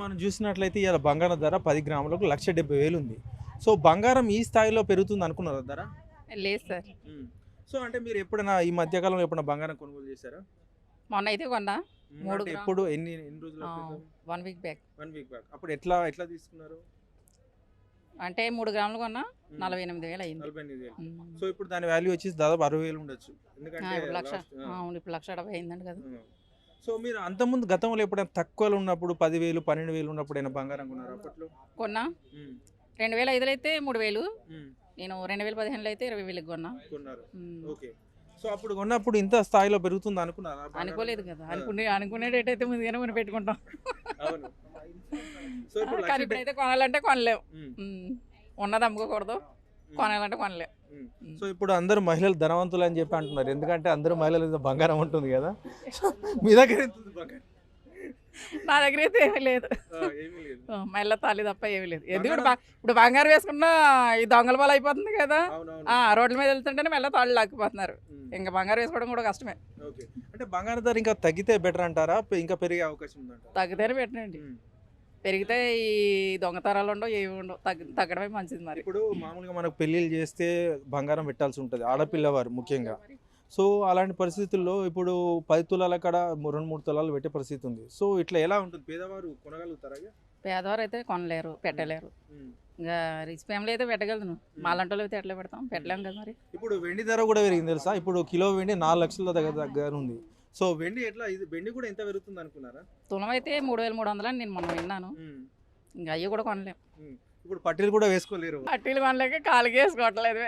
మనం చూసినట్లయితే ఇవాళ బంగారం ధర పది గ్రాములకు లక్ష డెబ్బై వేలు ఉంది. సో బంగారం ఈ స్థాయిలో పెరుగుతుంది అనుకున్నారా ధర? లేదు సార్. సో అంటే మీరు ఎప్పుడైనా ఈ మధ్యకాలంలో ఎప్పుడైనా బంగారం కొనుగోలు చేశారా? మొన్న అయితే కొన్నా. మూడు. ఎప్పుడు? ఎన్ని ఎన్ని రోజులు one week back one week back అప్పుడు ఎట్లా ఎట్లా తీసుకున్నారు? అంటే మూడు గ్రాములు కొన్నా నలభై ఎనిమిది వేలు అయింది. నలభై ఎనిమిది వేలు. సో ఇప్పుడు దాని వాల్యూ వచ్చేసి దాదాపు అరవై వేలు ఉండొచ్చు. ఎందుకంటే లక్ష. అవును ఇప్పుడు లక్ష డెబ్బై అయిందండి కదా. సో మీరు అంతకుముందు గతంలో ఎప్పుడైనా తక్కువలో ఉన్నప్పుడు పదివేలు పన్నెండు వేలు ఉన్నప్పుడు అయినా బంగారం కొన్నారు అప్పట్లో కొన్నా రెండు వేల ఐదులో అయితే మూడు వేలు నేను రెండు వేల పదిహేనులో అయితే ఇరవై వేలకు కొన్నా కొన్నారు. ఓకే సో అప్పుడు కొన్నప్పుడు ఇంత స్థాయిలో పెరుగుతుంది అనుకున్నారా? అనుకోలేదు కదా. అనుకునే అనుకునే రేట్ అయితే ముందుగానే కొని పెట్టుకుంటాం అవును సో ఇప్పుడు కానీ ఇప్పుడైతే కొనాలంటే కొనలేం ఉమ్, ఉమ్. ఉన్నది అమ్ముకోకూడదు. కొనాలంటే కొనలేం ఉమ్. ఉమ్. సో ఇప్పుడు అందరు మహిళలు ధనవంతులు అని చెప్పి అంటున్నారు. ఎందుకంటే అందరూ మహిళల మీద బంగారం ఉంటుంది కదా. మీ దగ్గర నా దగ్గర అయితే ఏమీ లేదు. మళ్ళీ తాళి తప్ప ఏమీ లేదు. ఎందుకు ఇప్పుడు బంగారం- వేసుకున్నా ఈ దొంగల పాలు అయిపోతుంది కదా. రోడ్ల మీద వెళ్తుంటేనే మెల్ల తాళ్ళు లాక్కుపోతున్నారు. ఉమ్, ఇంకా బంగారం వేసుకోవడం కూడా కష్టమే. అంటే బంగారం ధర ఇంకా తగ్గితే బెటర్ అంటారా? ఇంకా పెరిగే అవకాశం తగ్గితేనే పెట్టండి ఉమ్. పెరిగితే ఈ దొంగతనాలు ఉండవు ఏమి ఉండవు. తగ్గ తగ్గడమే మంచిది మరి. ఇప్పుడు మామూలుగా మనకు పెళ్ళిళ్ళు చేస్తే బంగారం పెట్టాల్సి ఉంటుంది ఆడపిల్లవారు ముఖ్యంగా. సో అలాంటి పరిస్థితుల్లో ఇప్పుడు పది తులాల కాడ ము- రెండు మూడు తులాలు పెట్టే పరిస్థితి ఉంది. సో ఇట్లా ఎలా ఉంటుంది? పేదవారు కొనగలుగుతారా? పేదవారు అయితే కొనలేరు పెట్టలేరు. ఇంకా రిచ్ ఫ్యామిలీ అయితే పెట్టగలను. మాలంటోళ్ళు అయితే ఎట్లా పెడతాం? పెట్టలేం కదా మరి. ఇప్పుడు వెండి ధర కూడా పెరిగింది తెలుసా? ఇప్పుడు కిలో వెండి నాలుగు లక్షల దగ్గర దగ్గర ఉంది. సో వెండి ఎట్లా? ఇది వెండి కూడా ఎంత పెరుగుతుంది అనుకున్నారా? తులం అయితే మూడు వేల మూడు వందలు అని నేను మొన్న విన్నాను. ఇంకా అయ్యి కూడా కొనలేం. ఉమ్. ఇప్పుడు పట్టీలు కూడా వేసుకోలేరు. అట్టీలు కొనలేక కాలుకి వేసుకోవట్లేదు.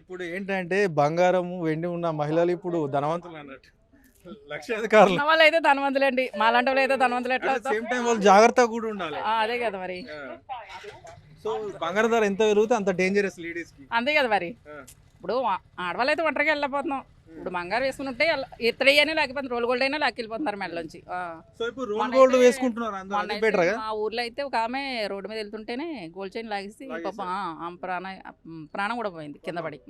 ఇప్పుడు ఏంటంటే బంగారము వెండి ఉన్న మహిళలు ఇప్పుడు ధనవంతులు అన్నట్టు. లక్షాధికారులు వాళ్ళు అయితే ధనవంతులండి. మాలాంటి వాళ్ళు అయితే ధనవంతులు ఎట్లా? సేమ్ టైం వాళ్ళు జాగ్రత్తగా కూడా ఉండాలి. అదే కదా మరి. సో బంగారం ధర ఎంత పెరిగితే అంత డేంజరస్ లేడీస్ అంతే కదా మరి. ఇప్పుడు ఆడవాళ్ళు అయితే ఒంటరిగా వెళ్ళిపోతున్నాం ఇప్పుడు బంగారం వేసుకుని ఉంటే ఎత్తడయ్యనే లేకపోతే రోల్ గోల్డ్ అయినా లాక్కెళ్ళిపోతున్నారు మెడలోంచి బెటర్? మా ఊర్లో అయితే ఒక ఆమె రోడ్డు మీద వెళ్తుంటేనే గోల్డ్ చైన్ లాగేసి లాగేశారు. పాపం ఆ, ఆమె ప్రాణ ప్రాణం కూడా పోయింది కింద పడి.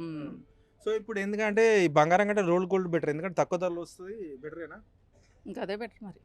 సో ఇప్పుడు ఎందుకంటే ఈ బంగారం కంటే రోల్ గోల్డ్ బెటర్ ఎందుకంటే తక్కువ ధరలో వస్తుంది బెటరేనా? ఇంకా అదే బెటర్ మరి.